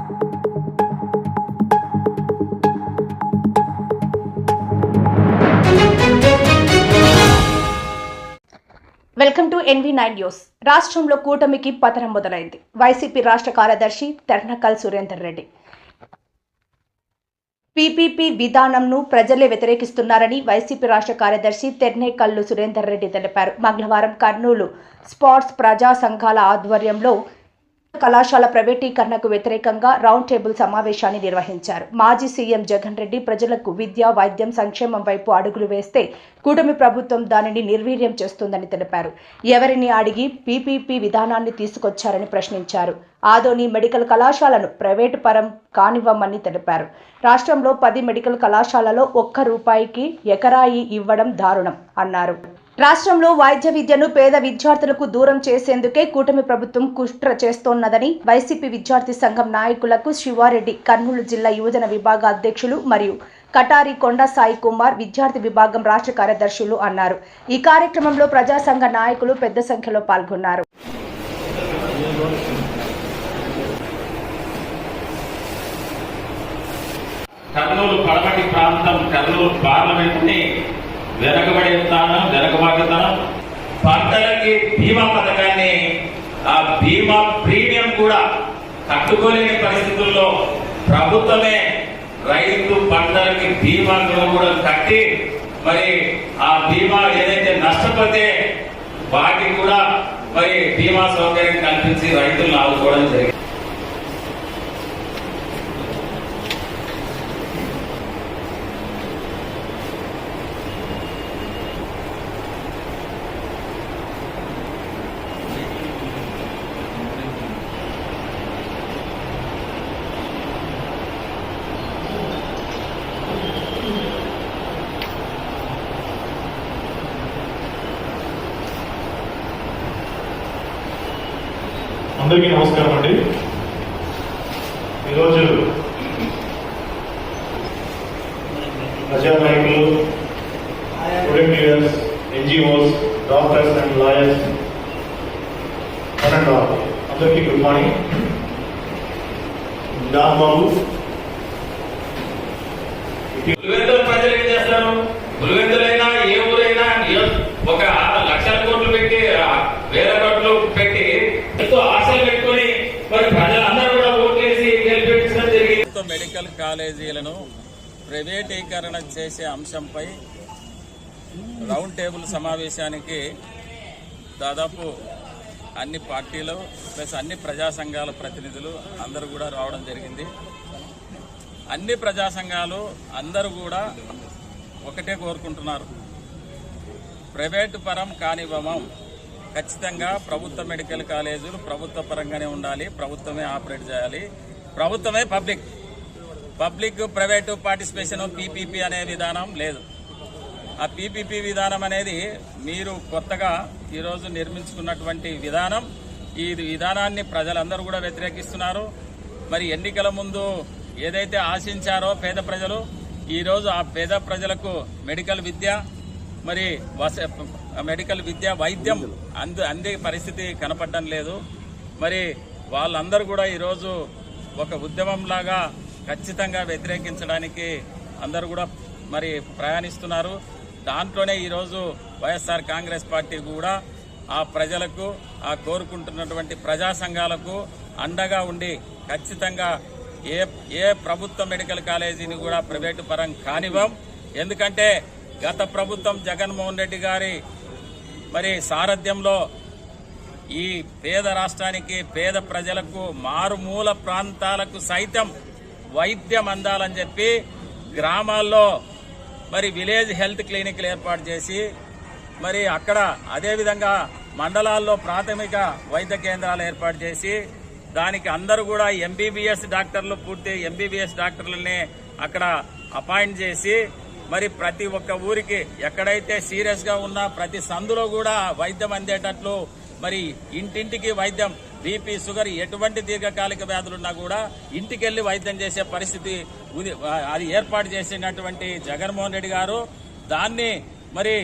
Welcome to NV nine news. రాష్ట్రంలో కూటమికి పతనం మొదలైంది. వైసీపీ రాష్ట్ర కార్యదర్శి తెర్నకల్ సురేందర్ రెడ్డి. పీపీపీ విధానంను ప్రజలే వ్యతిరేకిస్తున్నారని వైసీపీ రాష్ట్ర కార్యదర్శి తెర్నేకల్లు సురేందర్ రెడ్డి తెలిపారు. మంగళవారం కర్నూలు స్పోర్ట్స్ ప్రజా సంఘాల ఆధ్వర్యంలో కళాశాల ప్రైవేటీకరణకు వ్యతిరేకంగా రౌండ్ టేబుల్ సమావేశాన్ని నిర్వహించారు. మాజీ సీఎం జగన్ రెడ్డి ప్రజలకు విద్య వైద్యం సంక్షేమం వైపు అడుగులు వేస్తే కూటమి ప్రభుత్వం దానిని నిర్వీర్యం చేస్తుందని తెలిపారు. ఎవరిని అడిగి పీపీపీ విధానాన్ని తీసుకొచ్చారని ప్రశ్నించారు. ఆదోని మెడికల్ కళాశాలను ప్రైవేటు పరం కానివ్వమని తెలిపారు. రాష్ట్రంలో పది మెడికల్ కళాశాలలో ఒక్క రూపాయికి ఎకరాయి ఇవ్వడం దారుణం అన్నారు. రాష్ట్రంలో వైద్య విద్యను పేద విద్యార్థులకు దూరం చేసేందుకే కూటమి ప్రభుత్వం కుట్ర చేస్తోన్నదని వైసీపీ విద్యార్థి సంఘం నాయకులకు శివారెడ్డి కర్నూలు జిల్లా యువజన విభాగ అధ్యక్షులు మరియు కటారి కొండ సాయి కుమార్ విద్యార్థి విభాగం రాష్ట్ర కార్యదర్శులు అన్నారు. ఈ కార్యక్రమంలో ప్రజా సంఘ నాయకులు పెద్ద సంఖ్యలో పాల్గొన్నారు. కర్నూలు పడమటి ప్రాంతం కర్నూలు పార్లమెంట్ వెనకబడి వెనకబడేస్తాను? వెనకబాటుతాను పంటలకి బీమా పథకాన్ని ఆ బీమా ప్రీమియం కూడా కట్టుకోలేని పరిస్థితుల్లో ప్రభుత్వమే రైతు పంటలకి బీమా కూడా కట్టి మరి ఆ బీమా ఏదైతే నష్టపోతే వాటికి కూడా మరి బీమా సౌకర్యం కల్పించి రైతులను ఆదుకోవడం జరిగింది. అందరికీ నమస్కారం అండి. ఈరోజు ప్రజా నాయకులు student leaders NGOs doctors and lawyers and అందరికీ గుడ్ మార్నింగ్. బాబు. ప్రజలు ఏం చేస్తారు? పులివెందులైనా ఏ ఊరైనా ఒక లక్షల కోట్లు పెట్టి ఆ, వేల కోట్లు పెట్టి ఎంతో ఆశలు పెట్టుకొని మరి ప్రజలందరూ కూడా ఓట్లేసి గెలిపించడం జరిగింది ప్రభుత్వ మెడికల్ కాలేజీలను ప్రైవేటీకరణ చేసే అంశంపై రౌండ్ టేబుల్ సమావేశానికి దాదాపు అన్ని పార్టీలు ప్లస్ అన్ని ప్రజా సంఘాల ప్రతినిధులు అందరూ కూడా రావడం జరిగింది. అన్ని ప్రజా సంఘాలు అందరూ కూడా ఒకటే కోరుకుంటున్నారు. ప్రైవేటు పరం కానివ్వమం ఖచ్చితంగా ప్రభుత్వ మెడికల్ కాలేజీలు ప్రభుత్వ పరంగానే ఉండాలి ప్రభుత్వమే ఆపరేట్ చేయాలి ప్రభుత్వమే public. Public private participation PPP అనే విధానం లేదు. ఆ పీపీపీ విధానం అనేది మీరు కొత్తగా ఈరోజు నిర్మించుకున్నటువంటి విధానం. ఈ విధానాన్ని ప్రజలందరూ కూడా వ్యతిరేకిస్తున్నారు. మరి ఎన్నికల ముందు ఏదైతే ఆశించారో పేద ప్రజలు ఈరోజు ఆ పేద ప్రజలకు మెడికల్ విద్య మరి వస మెడికల్ విద్య వైద్యం అందు అందే పరిస్థితి కనపడడం లేదు. మరి వాళ్ళందరూ కూడా ఈరోజు ఒక ఉద్యమంలాగా ఖచ్చితంగా వ్యతిరేకించడానికి అందరూ కూడా మరి ప్రయాణిస్తున్నారు. దాంట్లోనే ఈరోజు వైఎస్ఆర్ కాంగ్రెస్ పార్టీ కూడా ఆ ప్రజలకు ఆ కోరుకుంటున్నటువంటి ప్రజా సంఘాలకు అండగా ఉండి ఖచ్చితంగా ఏ ఏ ప్రభుత్వ మెడికల్ కాలేజీని కూడా ప్రైవేటు పరం కానివ్వం. ఎందుకంటే గత ప్రభుత్వం జగన్మోహన్ రెడ్డి గారి మరి సారథ్యంలో ఈ పేద రాష్ట్రానికి పేద ప్రజలకు మారుమూల ప్రాంతాలకు సైతం వైద్యం అందాలని చెప్పి గ్రామాల్లో మరి విలేజ్ హెల్త్ క్లినిక్లు ఏర్పాటు చేసి మరి అక్కడ అదేవిధంగా మండలాల్లో ప్రాథమిక వైద్య కేంద్రాలు ఏర్పాటు చేసి దానికి అందరూ కూడా ఎంబీబీఎస్ డాక్టర్లు పూర్తి ఎంబీబీఎస్ డాక్టర్లని అక్కడ అపాయింట్ చేసి మరి ప్రతి ఒక్క ఊరికి ఎక్కడైతే సీరియస్గా ఉన్న ఉన్నా ప్రతి సందులో కూడా వైద్యం అందేటట్లు మరి ఇంటింటికి వైద్యం బీపీ షుగర్ ఎటువంటి దీర్ఘకాలిక వ్యాధులున్నా కూడా ఇంటికెళ్ళి వైద్యం చేసే పరిస్థితి అది ఏర్పాటు చేసినటువంటి జగన్మోహన్ రెడ్డి గారు దాన్ని మరి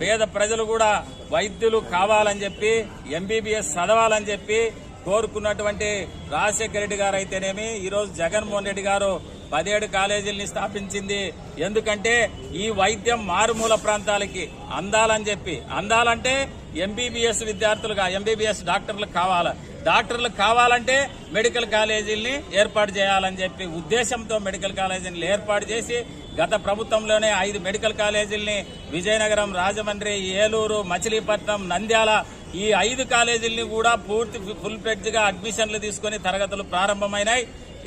పేద ప్రజలు కూడా వైద్యులు కావాలని చెప్పి ఎంబీబీఎస్ చదవాలని చెప్పి కోరుకున్నటువంటి రాజశేఖర రెడ్డి గారు అయితేనేమి ఈరోజు జగన్మోహన్ రెడ్డి గారు పదిహేడు కాలేజీల్ని స్థాపించింది. ఎందుకంటే ఈ వైద్యం మారుమూల ప్రాంతాలకి అందాలని చెప్పి అందాలంటే ఎంబీబీఎస్ విద్యార్థులుగా ఎంబీబీఎస్ డాక్టర్లు కావాలి డాక్టర్లు కావాలంటే మెడికల్ కాలేజీల్ని ఏర్పాటు చేయాలని చెప్పి ఉద్దేశంతో మెడికల్ కాలేజీని ఏర్పాటు చేసి గత ప్రభుత్వంలోనే ఐదు మెడికల్ కాలేజీల్ని విజయనగరం రాజమండ్రి ఏలూరు మచిలీపట్నం నంద్యాల ఈ ఐదు కాలేజీల్ని కూడా పూర్తి ఫుల్ ఫ్లెడ్జ్గా అడ్మిషన్లు తీసుకుని తరగతులు ప్రారంభమైనాయి.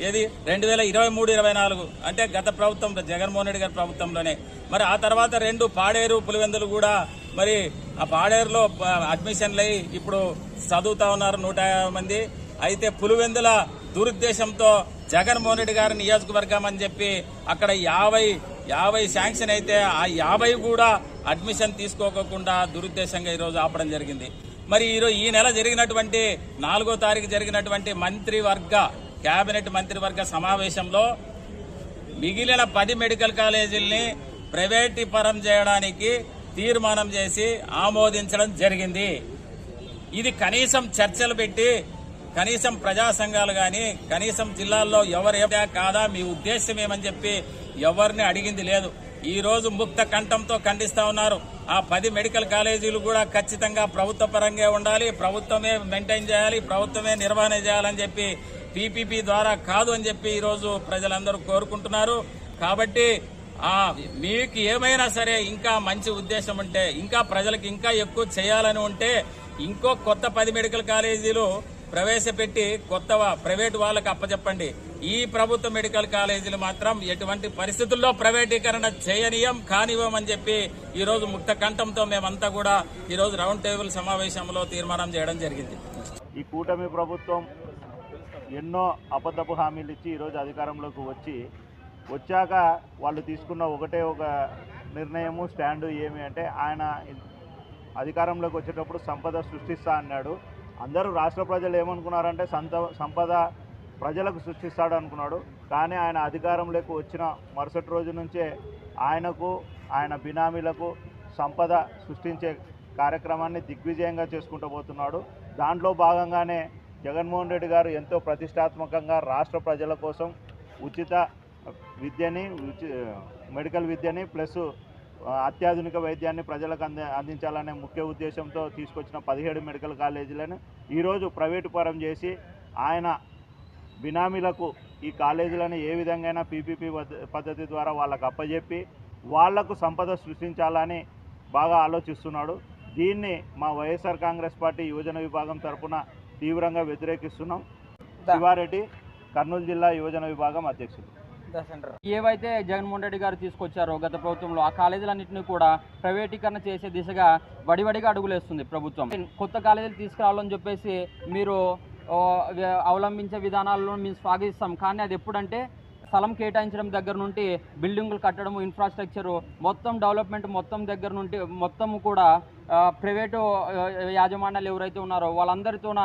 ఏది? రెండు వేల ఇరవై మూడు ఇరవై నాలుగు. అంటే గత ప్రభుత్వం జగన్మోహన్ రెడ్డి గారి ప్రభుత్వంలోనే. మరి ఆ తర్వాత రెండు పాడేరు పులివెందులు కూడా మరి ఆ పాడేరులో అడ్మిషన్లు అయి ఇప్పుడు చదువుతా ఉన్నారు నూట యాభై మంది. అయితే పులివెందుల దురుద్దేశంతో జగన్మోహన్ రెడ్డి గారి నియోజకవర్గం అని చెప్పి అక్కడ యాభై యాభై శాంక్షన్ అయితే ఆ యాభై కూడా అడ్మిషన్ తీసుకోకుండా దురుద్దేశంగా ఈరోజు ఆపడం జరిగింది. మరి ఈరోజు ఈ నెల జరిగినటువంటి నాలుగో తారీఖు జరిగినటువంటి మంత్రివర్గ కేబినెట్ మంత్రివర్గ సమావేశంలో మిగిలిన పది మెడికల్ కాలేజీల్ని ప్రైవేటీపరం చేయడానికి తీర్మానం చేసి ఆమోదించడం జరిగింది. ఇది కనీసం చర్చలు పెట్టి కనీసం ప్రజా సంఘాలు కానీ కనీసం జిల్లాల్లో ఎవరేమిటా కాదా మీ ఉద్దేశం ఏమని చెప్పి ఎవరిని అడిగింది లేదు. ఈ రోజు ముక్త కంఠంతో ఖండిస్తా ఉన్నారు. ఆ పది మెడికల్ కాలేజీలు కూడా ఖచ్చితంగా ప్రభుత్వ పరంగా ఉండాలి ప్రభుత్వమే మెయింటైన్ చేయాలి ప్రభుత్వమే నిర్వహణ చేయాలని చెప్పి పీపీపీ ద్వారా కాదు అని చెప్పి ఈరోజు ప్రజలందరూ కోరుకుంటున్నారు. కాబట్టి మీకు ఏమైనా సరే ఇంకా మంచి ఉద్దేశం ఉంటే ఇంకా ప్రజలకు ఇంకా ఎక్కువ చేయాలని ఉంటే ఇంకో కొత్త పది మెడికల్ కాలేజీలు ప్రవేశపెట్టి కొత్త ప్రైవేట్ వాళ్ళకి అప్పచెప్పండి. ఈ ప్రభుత్వ మెడికల్ కాలేజీలు మాత్రం ఎటువంటి పరిస్థితుల్లో ప్రైవేటీకరణ చేయనీయం కానివ్వమని చెప్పి ఈరోజు ముక్త కంఠంతో మేమంతా కూడా ఈరోజు రౌండ్ టేబుల్ సమావేశంలో తీర్మానం చేయడం జరిగింది. ఈ కూటమి ప్రభుత్వం ఎన్నో అబద్ధపు హామీలు ఇచ్చి ఈరోజు అధికారంలోకి వచ్చి వచ్చాక వాళ్ళు తీసుకున్న ఒకటే ఒక నిర్ణయము స్టాండు ఏమి అంటే ఆయన అధికారంలోకి వచ్చేటప్పుడు సంపద సృష్టిస్తా అన్నాడు. అందరూ రాష్ట్ర ప్రజలు ఏమనుకున్నారంటే సంత సంపద ప్రజలకు సృష్టిస్తాడు అనుకున్నాడు. కానీ ఆయన అధికారంలోకి వచ్చిన మరుసటి రోజు నుంచే ఆయనకు ఆయన బినామీలకు సంపద సృష్టించే కార్యక్రమాన్ని దిగ్విజయంగా చేసుకుంటూ పోతున్నాడు. దాంట్లో భాగంగానే జగన్మోహన్ రెడ్డి గారు ఎంతో ప్రతిష్టాత్మకంగా రాష్ట్ర ప్రజల కోసం ఉచిత విద్యని మెడికల్ విద్యని ప్లస్ అత్యాధునిక వైద్యాన్ని ప్రజలకు అంది అందించాలనే ముఖ్య ఉద్దేశంతో తీసుకొచ్చిన పదిహేడు మెడికల్ కాలేజీలను ఈరోజు ప్రైవేటు పరం చేసి ఆయన బినామీలకు ఈ కాలేజీలను ఏ విధంగా పీపీపీ పద్ధతి ద్వారా వాళ్ళకు అప్పజెప్పి వాళ్ళకు సంపద సృష్టించాలని బాగా ఆలోచిస్తున్నాడు. దీన్ని మా వైఎస్ఆర్ కాంగ్రెస్ పార్టీ యువజన విభాగం తరపున తీవ్రంగా వ్యతిరేకిస్తున్నాం. శివారెడ్డి కర్నూలు జిల్లా యువజన విభాగం అధ్యక్షుడు ఏవైతే జగన్మోహన్ రెడ్డి గారు తీసుకొచ్చారో గత ప్రభుత్వంలో ఆ కాలేజీలన్నింటినీ కూడా ప్రైవేటీకరణ చేసే దిశగా వడివడిగా అడుగులేస్తుంది ప్రభుత్వం. కొత్త కాలేజీలు తీసుకురావాలని చెప్పేసి మీరు అవలంబించే విధానాలను మేము స్వాగతిస్తాం. కానీ అది ఎప్పుడంటే స్థలం కేటాయించడం దగ్గర నుండి బిల్డింగులు కట్టడం ఇన్ఫ్రాస్ట్రక్చరు మొత్తం డెవలప్మెంట్ మొత్తం దగ్గర నుండి మొత్తం కూడా ప్రైవేటు యాజమాన్యాలు ఎవరైతే ఉన్నారో వాళ్ళందరితోన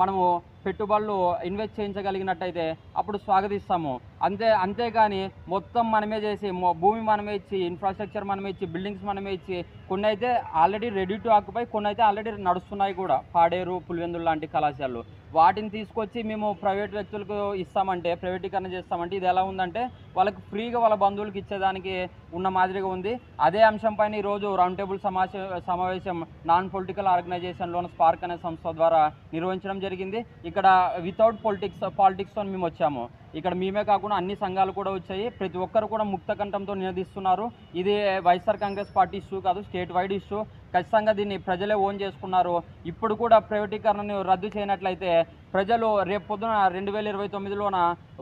మనము పెట్టుబడులు ఇన్వెస్ట్ చేయించగలిగినట్టయితే అప్పుడు స్వాగతిస్తాము. అంతే అంతేగాని మొత్తం మనమే చేసి భూమి మనమే ఇచ్చి ఇన్ఫ్రాస్ట్రక్చర్ మనమే ఇచ్చి బిల్డింగ్స్ మనమే ఇచ్చి కొన్ని అయితే ఆల్రెడీ రెడీ టు ఆక్యుపై కొన్ని అయితే ఆల్రెడీ నడుస్తున్నాయి కూడా. పాడేరు పులివెందులు లాంటి కళాశాలలు. వాటిని తీసుకొచ్చి మేము ప్రైవేట్ వ్యక్తులకు ఇస్తామంటే ప్రైవేటీకరణ చేస్తామంటే ఇది ఎలా ఉందంటే వాళ్ళకి ఫ్రీగా వాళ్ళ బంధువులకు ఇచ్చేదానికి ఉన్న మాదిరిగా ఉంది. అదే అంశం పైన ఈరోజు రౌండ్ టేబుల్ సమావేశం సమావేశం నాన్ పొలిటికల్ ఆర్గనైజేషన్లోని స్పార్క్ అనే సంస్థ ద్వారా నిర్వహించడం జరిగింది. ఇక్కడ వితౌట్ పొలిటిక్స్ పాలిటిక్స్తో మేము వచ్చాము. ఇక్కడ మేమే కాకుండా అన్ని సంఘాలు కూడా వచ్చాయి. ప్రతి ఒక్కరు కూడా ముక్త కంఠంతో నినదిస్తున్నారు. ఇది వైఎస్ఆర్ కాంగ్రెస్ పార్టీ ఇష్యూ కాదు స్టేట్ వైడ్ ఇష్యూ ఖచ్చితంగా దీన్ని ప్రజలే ఓన్ చేసుకున్నారు. ఇప్పుడు కూడా ప్రైవేటీకరణను రద్దు చేయనట్లయితే ప్రజలు రేపు పొద్దున రెండు వేల ఇరవై తొమ్మిదిలోన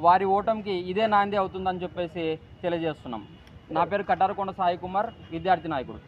వారి ఓటమికి ఇదే నాంది అవుతుందని చెప్పేసి తెలియజేస్తున్నాం. నా పేరు కటారకొండ సాయి కుమార్ విద్యార్థి నాయకుడు.